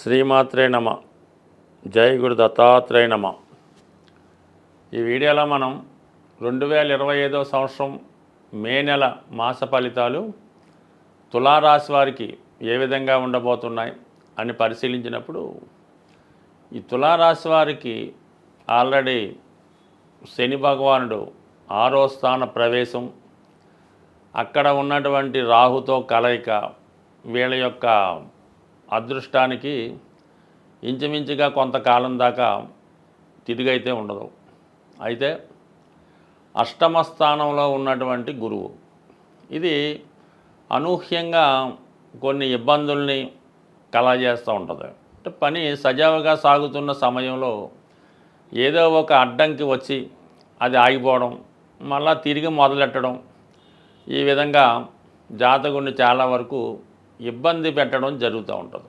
శ్రీమాత్రే నమ. జై గురు దత్తాత్రేయ నమ. ఈ వీడియోలో మనం రెండు వేల ఇరవై ఐదో సంవత్సరం మే నెల మాస ఫలితాలు తులారాశి వారికి ఏ విధంగా ఉండబోతున్నాయి అని పరిశీలించినప్పుడు ఈ తులారాశి వారికి ఆల్రెడీ శని భగవానుడు ఆరో స్థాన ప్రవేశం అక్కడ ఉన్నటువంటి రాహుతో కలయిక వీళ్ళ యొక్క అదృష్టానికి ఇంచుమించుగా కొంతకాలం దాకా తిరిగైతే ఉండదు. అయితే అష్టమ స్థానంలో ఉన్నటువంటి గురువు ఇది అనూహ్యంగా కొన్ని ఇబ్బందుల్ని కలగజేస్తూ ఉంటుంది. అంటే పని సజావుగా సాగుతున్న సమయంలో ఏదో ఒక అడ్డంకి వచ్చి అది ఆగిపోవడం మళ్ళా తిరిగి మొదలెట్టడం ఈ విధంగా జాతకుడిని చాలా వరకు ఇబ్బంది పెట్టడం జరుగుతూ ఉంటుంది.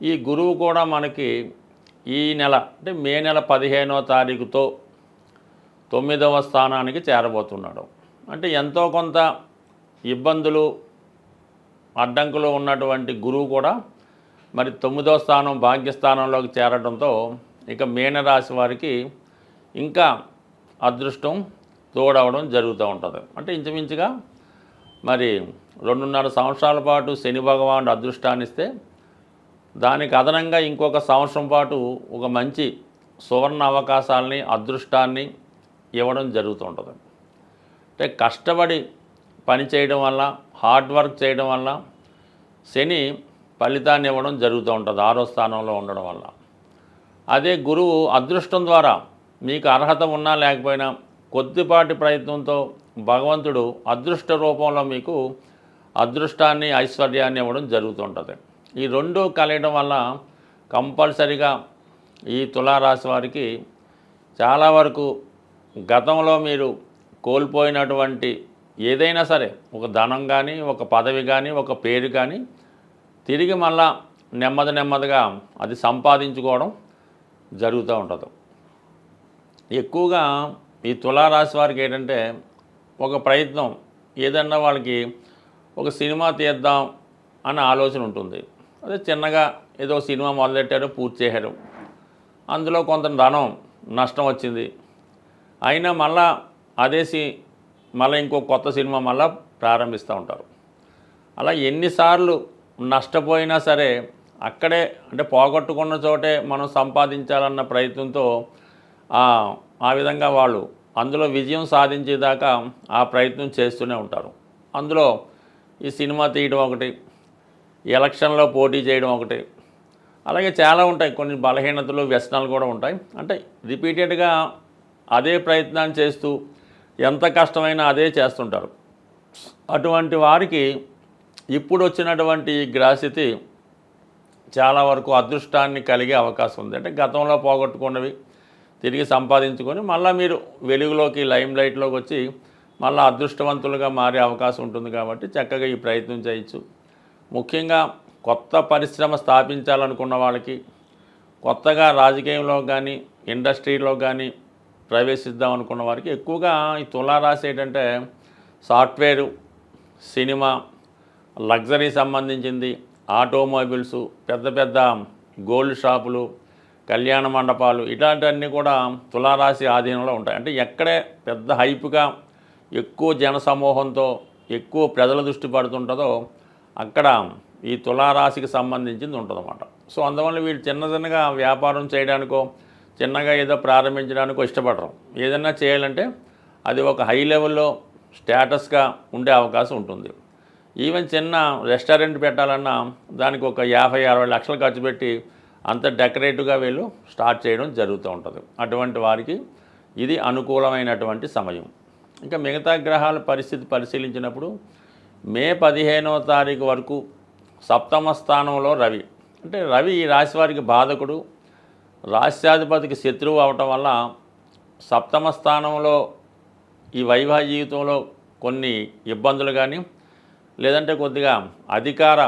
ఈ గురువు కూడా మనకి ఈ నెల అంటే మే నెల పదిహేనో తారీఖుతో తొమ్మిదవ స్థానానికి చేరబోతున్నాడు. అంటే ఎంతో కొంత ఇబ్బందులు అడ్డంకులు ఉన్నటువంటి గురువు కూడా మరి తొమ్మిదో స్థానం భాగ్యస్థానంలోకి చేరడంతో ఇక మీనరాశి వారికి ఇంకా అదృష్టం తోడవడం జరుగుతూ ఉంటుంది. అంటే ఇంచుమించుగా మరి రెండున్నర సంవత్సరాల పాటు శని భగవానుడు అదృష్టాన్ని ఇస్తే దానికి అదనంగా ఇంకొక సంవత్సరం పాటు ఒక మంచి సువర్ణ అవకాశాలని అదృష్టాన్ని ఇవ్వడం జరుగుతూ ఉంటుంది అంటే కష్టపడి పని చేయడం వల్ల హార్డ్ వర్క్ చేయడం వల్ల శని ఫలితాన్ని ఇవ్వడం జరుగుతూ ఉంటుంది ఆరో స్థానంలో ఉండడం వల్ల. అదే గురువు అదృష్టం ద్వారా మీకు అర్హత ఉన్నా లేకపోయినా కొద్దిపాటి ప్రయత్నంతో భగవంతుడు అదృష్ట రూపంలో మీకు అదృష్టాన్ని ఐశ్వర్యాన్ని ఇవ్వడం జరుగుతుంటుంది. ఈ రెండు కలయడం వల్ల కంపల్సరిగా ఈ తులారాశి వారికి చాలా వరకు గతంలో మీరు కోల్పోయినటువంటి ఏదైనా సరే ఒక ధనం కానీ ఒక పదవి కానీ ఒక పేరు కానీ తిరిగి మళ్ళా నెమ్మది నెమ్మదిగా అది సంపాదించుకోవడం జరుగుతూ ఉంటుంది. ఎక్కువగా ఈ తులారాశి వారికి ఏంటంటే ఒక ప్రయత్నం ఏదన్నా వాళ్ళకి ఒక సినిమా తీద్దాం అన్న ఆలోచన ఉంటుంది. అదే చిన్నగా ఏదో సినిమా మొదలెట్టారు పూర్తి చేశారు. అందులో కొంత ధనం నష్టం వచ్చింది. అయినా మళ్ళా అదేసి మళ్ళీ ఇంకో కొత్త సినిమా మళ్ళా ప్రారంభిస్తూ ఉంటారు. అలా ఎన్నిసార్లు నష్టపోయినా సరే అక్కడే అంటే పోగొట్టుకున్న చోటే మనం సంపాదించాలన్న ప్రయత్నంతో ఆ- ఆ విధంగా వాళ్ళు అందులో విజయం సాధించేదాకా ఆ ప్రయత్నం చేస్తూనే ఉంటారు. అందులో ఈ సినిమా తీయడం ఒకటి ఎలక్షన్లో పోటీ చేయడం ఒకటి. అలాగే చాలా ఉంటాయి కొన్ని బలహీనతలు వ్యసనాలు కూడా ఉంటాయి. అంటే రిపీటెడ్గా అదే ప్రయత్నాన్ని చేస్తూ ఎంత కష్టమైనా అదే చేస్తుంటారు. అటువంటి వారికి ఇప్పుడు వచ్చినటువంటి ఈ చాలా వరకు అదృష్టాన్ని కలిగే అవకాశం ఉంది. అంటే గతంలో పోగొట్టుకున్నవి తిరిగి సంపాదించుకొని మళ్ళీ మీరు వెలుగులోకి లైమ్ లైట్లోకి వచ్చి మళ్ళీ అదృష్టవంతులుగా మారే అవకాశం ఉంటుంది కాబట్టి చక్కగా ఈ ప్రయత్నం చేయొచ్చు. ముఖ్యంగా కొత్త పరిశ్రమ స్థాపించాలనుకున్న వాళ్ళకి కొత్తగా రాజకీయంలో కానీ ఇండస్ట్రీలో కానీ ప్రవేశిద్దాం అనుకున్న వారికి ఎక్కువగా ఈ తులారాశి ఏంటంటే సాఫ్ట్వేరు సినిమా లగ్జరీ సంబంధించింది ఆటోమొబైల్స్ పెద్ద పెద్ద గోల్డ్ షాపులు కళ్యాణ మండపాలు ఇలాంటివన్నీ కూడా తులారాశి ఆధీనంలో ఉంటాయి. అంటే ఎక్కడే పెద్ద హైప్గా ఎక్కువ జన సమూహంతో ఎక్కువ ప్రజల దృష్టి పడుతుంటుందో అక్కడ ఈ తులారాశికి సంబంధించింది ఉంటుందన్నమాట. సో అందువల్ల వీళ్ళు చిన్న చిన్నగా వ్యాపారం చేయడానికో చిన్నగా ఏదో ప్రారంభించడానికో ఇష్టపడరు. ఏదైనా చేయాలంటే అది ఒక హై లెవెల్లో స్టేటస్గా ఉండే అవకాశం ఉంటుంది. ఈవెన్ చిన్న రెస్టారెంట్ పెట్టాలన్నా దానికి ఒక యాభై అరవై లక్షలు ఖర్చు పెట్టి అంత డెకరేటివ్గా వీళ్ళు స్టార్ట్ చేయడం జరుగుతూ ఉంటుంది. అటువంటి వారికి ఇది అనుకూలమైనటువంటి సమయం. ఇంకా మిగతా గ్రహాల పరిస్థితి పరిశీలించినప్పుడు మే పదిహేనవ తారీఖు వరకు సప్తమ స్థానంలో రవి. అంటే రవి ఈ రాశి వారికి బాధకుడు. రాష్ట్రాధిపతికి శత్రువు అవటం వల్ల సప్తమ స్థానంలో ఈ వైవాహిక జీవితంలో కొన్ని ఇబ్బందులు కానీ లేదంటే కొద్దిగా అధికార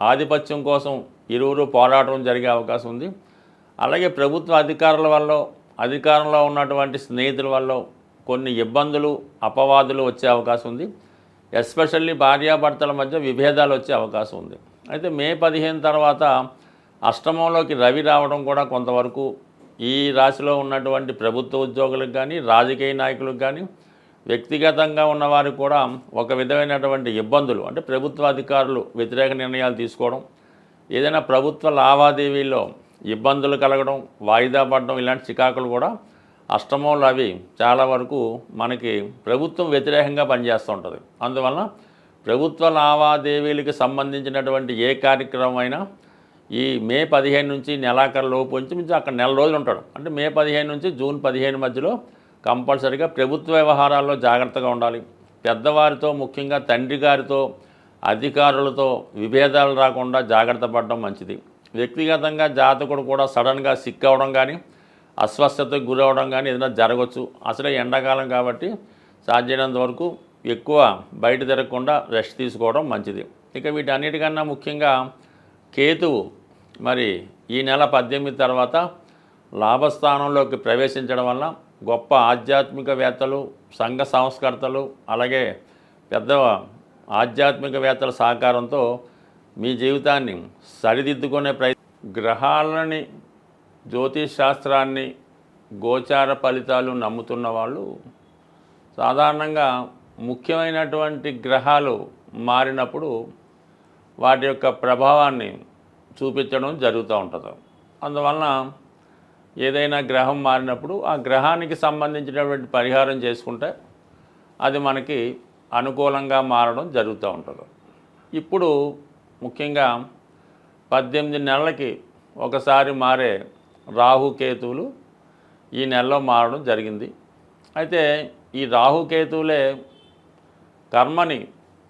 ఆధిపత్యం కోసం ఇరువురు పోరాటం జరిగే అవకాశం ఉంది. అలాగే ప్రభుత్వ అధికారుల వల్ల అధికారంలో ఉన్నటువంటి స్నేహితుల వల్ల కొన్ని ఇబ్బందులు అపవాదులు వచ్చే అవకాశం ఉంది. ఎస్పెషల్లీ భార్యాభర్తల మధ్య విభేదాలు వచ్చే అవకాశం ఉంది. అయితే మే పదిహేను తర్వాత అష్టమంలోకి రవి రావడం కూడా కొంతవరకు ఈ రాశిలో ఉన్నటువంటి ప్రభుత్వ ఉద్యోగులకు కానీ రాజకీయ నాయకులకు కానీ వ్యక్తిగతంగా ఉన్నవారికి కూడా ఒక విధమైనటువంటి ఇబ్బందులు అంటే ప్రభుత్వ అధికారులు వ్యతిరేక నిర్ణయాలు తీసుకోవడం ఏదైనా ప్రభుత్వ లావాదేవీల్లో ఇబ్బందులు కలగడం వాయిదా పడడం ఇలాంటి చికాకులు కూడా అష్టమంలో అవి చాలా వరకు మనకి ప్రభుత్వం వ్యతిరేకంగా పనిచేస్తూ ఉంటుంది. అందువలన ప్రభుత్వ లావాదేవీలకు సంబంధించినటువంటి ఏ కార్యక్రమం అయినా ఈ మే పదిహేను నుంచి నెలాఖరు లోపు నుంచి మించి అక్కడ నెల రోజులు ఉంటాడు. అంటే మే పదిహేను నుంచి జూన్ పదిహేను మధ్యలో కంపల్సరీగా ప్రభుత్వ వ్యవహారాల్లో జాగ్రత్తగా ఉండాలి. పెద్దవారితో ముఖ్యంగా తండ్రి గారితో అధికారులతో విభేదాలు రాకుండా జాగ్రత్త పడడం మంచిది. వ్యక్తిగతంగా జాతకుడు కూడా సడన్గా సిక్ అవ్వడం కానీ అస్వస్థతకు గురవడం కానీ ఏదైనా జరగవచ్చు. అసలే ఎండాకాలం కాబట్టి సాధ్యమైనంత వరకు ఎక్కువ బయట తిరగకుండా రెస్ట్ తీసుకోవడం మంచిది. ఇక వీటన్నిటికన్నా ముఖ్యంగా కేతువు మరి ఈ నెల పద్దెనిమిది తర్వాత లాభస్థానంలోకి ప్రవేశించడం వల్ల గొప్ప ఆధ్యాత్మికవేత్తలు సంఘ సంస్కర్తలు అలాగే పెద్ద ఆధ్యాత్మికవేత్తల సహకారంతో మీ జీవితాన్ని సరిదిద్దుకునే ప్రయత్ గ్రహాలని జ్యోతిష్ శాస్త్రాన్ని గోచార ఫలితాలు నమ్ముతున్న వాళ్ళు సాధారణంగా ముఖ్యమైనటువంటి గ్రహాలు మారినప్పుడు వాటి యొక్క ప్రభావాన్ని చూపించడం జరుగుతూ ఉంటుంది. అందువలన ఏదైనా గ్రహం మారినప్పుడు ఆ గ్రహానికి సంబంధించినటువంటి పరిహారం చేసుకుంటే అది మనకి అనుకూలంగా మారడం జరుగుతూ ఉంటుంది. ఇప్పుడు ముఖ్యంగా పద్దెనిమిది నెలలకి ఒకసారి మారే రాహుకేతువులు ఈ నెలలో మారడం జరిగింది. అయితే ఈ రాహుకేతువులే కర్మని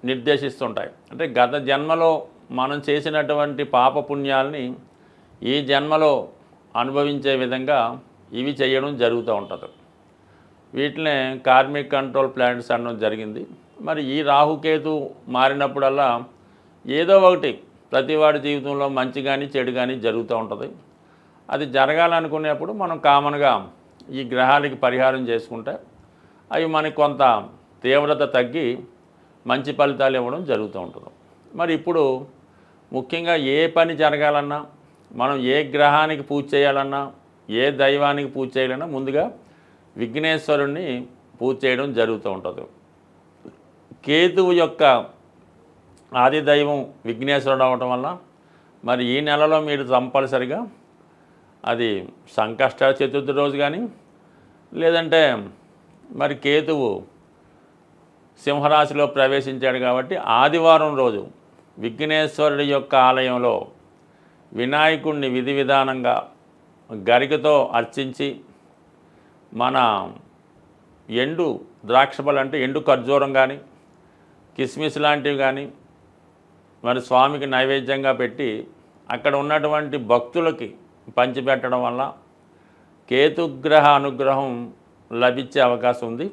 నిర్దేశిస్తుంటాయి. అంటే గత జన్మలో మనం చేసినటువంటి పాపపుణ్యాలని ఈ జన్మలో అనుభవించే విధంగా ఇవి చేయడం జరుగుతూ ఉంటుంది. వీటినే కార్మిక్ కంట్రోల్ ప్లాంట్స్ అనడం జరిగింది. మరి ఈ రాహుకేతు మారినప్పుడల్లా ఏదో ఒకటి ప్రతివాడి జీవితంలో మంచి కానీ చెడు కానీ జరుగుతూ ఉంటుంది. అది జరగాలనుకునేప్పుడు మనం కామన్గా ఈ గ్రహాలకి పరిహారం చేసుకుంటే అవి మనకి కొంత తీవ్రత తగ్గి మంచి ఫలితాలు ఇవ్వడం జరుగుతూ ఉంటుంది. మరి ఇప్పుడు ముఖ్యంగా ఏ పని జరగాలన్నా మనం ఏ గ్రహానికి పూజ చేయాలన్నా ఏ దైవానికి పూజ చేయాలన్నా ముందుగా విఘ్నేశ్వరుణ్ణి పూజ చేయడం జరుగుతూ ఉంటుంది. కేతువు యొక్క ఆది దైవం విఘ్నేశ్వరుడు అవటం వల్ల మరి ఈ నెలలో మీరు కంపల్సరిగా అది సంకష్ట చతుర్థి రోజు కానీ లేదంటే మరి కేతువు సింహరాశిలో ప్రవేశించాడు కాబట్టి ఆదివారం రోజు విఘ్నేశ్వరుడి యొక్క ఆలయంలో వినాయకుడిని విధి విధానంగా గరికతో అర్చించి మన ఎండు ద్రాక్షపళ్ళు అంటే ఎండు ఖర్జూరం కానీ కిస్మిస్ లాంటివి కానీ మరి స్వామికి నైవేద్యంగా పెట్టి అక్కడ ఉన్నటువంటి భక్తులకి పంచిపెట్టడం వల్ల కేతుగ్రహ అనుగ్రహం లభించే అవకాశం ఉంది.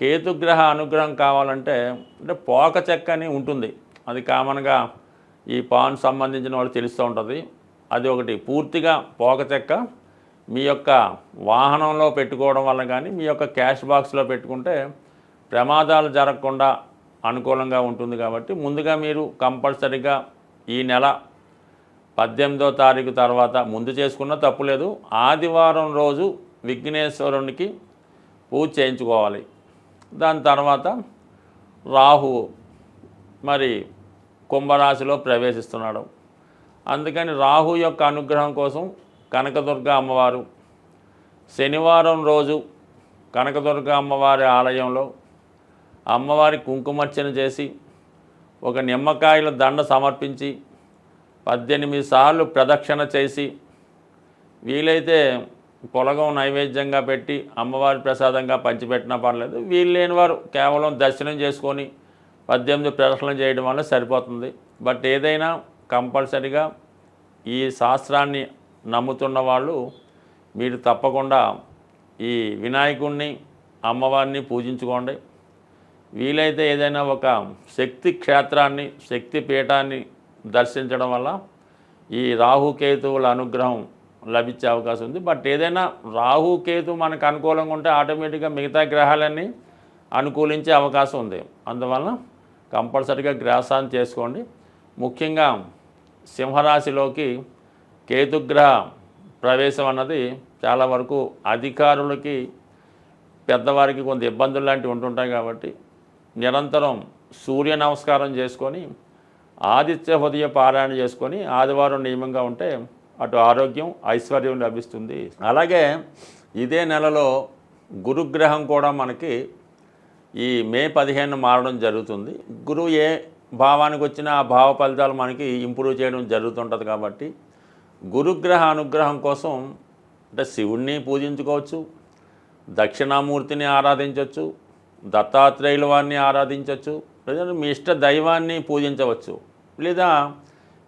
కేతుగ్రహ అనుగ్రహం కావాలంటే అంటే పోక చెక్క అని ఉంటుంది. అది కామన్గా ఈ పాన్ సంబంధించిన వాళ్ళు తెలుస్తూ ఉంటుంది. అది ఒకటి. పూర్తిగా పోక చెక్క మీ యొక్క వాహనంలో పెట్టుకోవడం వల్ల కానీ మీ యొక్క క్యాష్ బాక్స్లో పెట్టుకుంటే ప్రమాదాలు జరగకుండా అనుకూలంగా ఉంటుంది కాబట్టి ముందుగా మీరు కంపల్సరిగా ఈ నెల పద్దెనిమిదో తారీఖు తర్వాత ముందు చేసుకున్న తప్పులేదు ఆదివారం రోజు విఘ్నేశ్వరునికి పూజ చేయించుకోవాలి. దాని తర్వాత రాహువు మరి కుంభరాశిలో ప్రవేశిస్తున్నాడు. అందుకని రాహు యొక్క అనుగ్రహం కోసం కనకదుర్గ అమ్మవారు శనివారం రోజు కనకదుర్గ అమ్మవారి ఆలయంలో అమ్మవారి కుంకుమర్చన చేసి ఒక నిమ్మకాయల దండ సమర్పించి పద్దెనిమిది సార్లు ప్రదక్షిణ చేసి వీలైతే పొలగం నైవేద్యంగా పెట్టి అమ్మవారి ప్రసాదంగా పంచిపెట్టినా పర్లేదు. వీలు లేని వారు కేవలం దర్శనం చేసుకొని పద్దెనిమిది ప్రదక్షిణలు చేయడం వల్ల సరిపోతుంది. బట్ ఏదైనా కంపల్సరిగా ఈ శాస్త్రాన్ని నమ్ముతున్న వాళ్ళు మీరు తప్పకుండా ఈ వినాయకుణ్ణి అమ్మవారిని పూజించుకోండి. వీలైతే ఏదైనా ఒక శక్తి క్షేత్రాన్ని శక్తి పీఠాన్ని దర్శించడం వల్ల ఈ రాహుకేతువుల అనుగ్రహం లభించే అవకాశం ఉంది. బట్ ఏదైనా రాహుకేతు మనకు అనుకూలంగా ఉంటే ఆటోమేటిక్గా మిగతా గ్రహాలన్నీ అనుకూలించే అవకాశం ఉంది. అందువలన కంపల్సరీగా గ్రహశాంతి చేసుకోండి. ముఖ్యంగా సింహరాశిలోకి కేతుగ్రహ ప్రవేశం అన్నది చాలా వరకు అధికారులకి పెద్దవారికి కొంత ఇబ్బందులు లాంటివి ఉంటుంటాయి కాబట్టి నిరంతరం సూర్య నమస్కారం చేసుకొని ఆదిత్య హృదయ పారాయణ చేసుకొని ఆదివారం నియమంగా ఉంటే అటు ఆరోగ్యం ఐశ్వర్యం లభిస్తుంది. అలాగే ఇదే నెలలో గురుగ్రహం కూడా మనకి ఈ మే పదిహేను మారడం జరుగుతుంది. గురువు ఏ భావానికి వచ్చినా ఆ భావ ఫలితాలు మనకి ఇంప్రూవ్ చేయడం జరుగుతుంటుంది కాబట్టి గురుగ్రహ అనుగ్రహం కోసం అంటే శివుణ్ణి పూజించుకోవచ్చు దక్షిణామూర్తిని ఆరాధించవచ్చు దత్తాత్రేయుల వారిని ఆరాధించవచ్చు లేదంటే మీ ఇష్ట దైవాన్ని పూజించవచ్చు. లేదా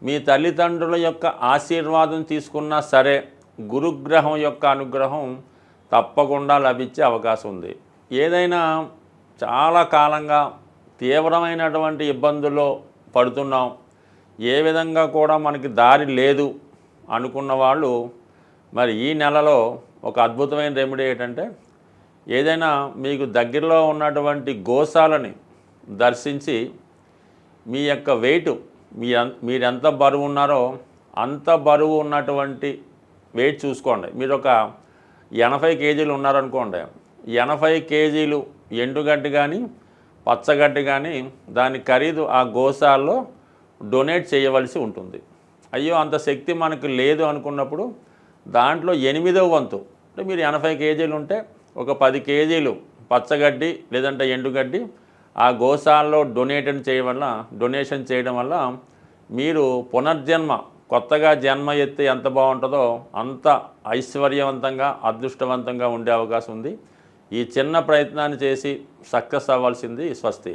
మీ తల్లిదండ్రుల యొక్క ఆశీర్వాదం తీసుకున్నా సరే గురుగ్రహం యొక్క అనుగ్రహం తప్పకుండా లభించే అవకాశం ఉంది. ఏదైనా చాలా కాలంగా తీవ్రమైనటువంటి ఇబ్బందుల్లో పడుతున్నాం. ఏ విధంగా కూడా మనకి దారి లేదు అనుకున్న వాళ్ళు మరి ఈ నెలలో ఒక అద్భుతమైన రెమెడీ ఏంటంటే ఏదైనా మీకు దగ్గరలో ఉన్నటువంటి గోశాలని దర్శించి మీ యొక్క వెయిట్ మీ మీరు ఎంత బరువు ఉన్నారో అంత బరువు ఉన్నటువంటి వెయిట్ చూసుకోండి. మీరు ఒక ఎనభై కేజీలు ఉన్నారనుకోండి. ఎనభై కేజీలు ఎండుగడ్డి కానీ పచ్చగడ్డి కానీ దాని ఖరీదు ఆ గోసాల్లో డొనేట్ చేయవలసి ఉంటుంది. అయ్యో అంత శక్తి మనకు లేదు అనుకున్నప్పుడు దాంట్లో ఎనిమిదవ వంతు. అంటే మీరు ఎనభై కేజీలు ఉంటే ఒక పది కేజీలు పచ్చగడ్డి లేదంటే ఎండుగడ్డి ఆ గోశాలలో డొనేషన్ చేయడం వల్ల డొనేషన్ చేయడం వల్ల మీరు పునర్జన్మ కొత్తగా జన్మ ఎత్తే ఎంత బాగుంటుందో అంత ఐశ్వర్యవంతంగా అదృష్టవంతంగా ఉండే అవకాశం ఉంది. ఈ చిన్న ప్రయత్నాన్ని చేసి సక్సెస్ అవ్వాల్సింది స్వస్తి.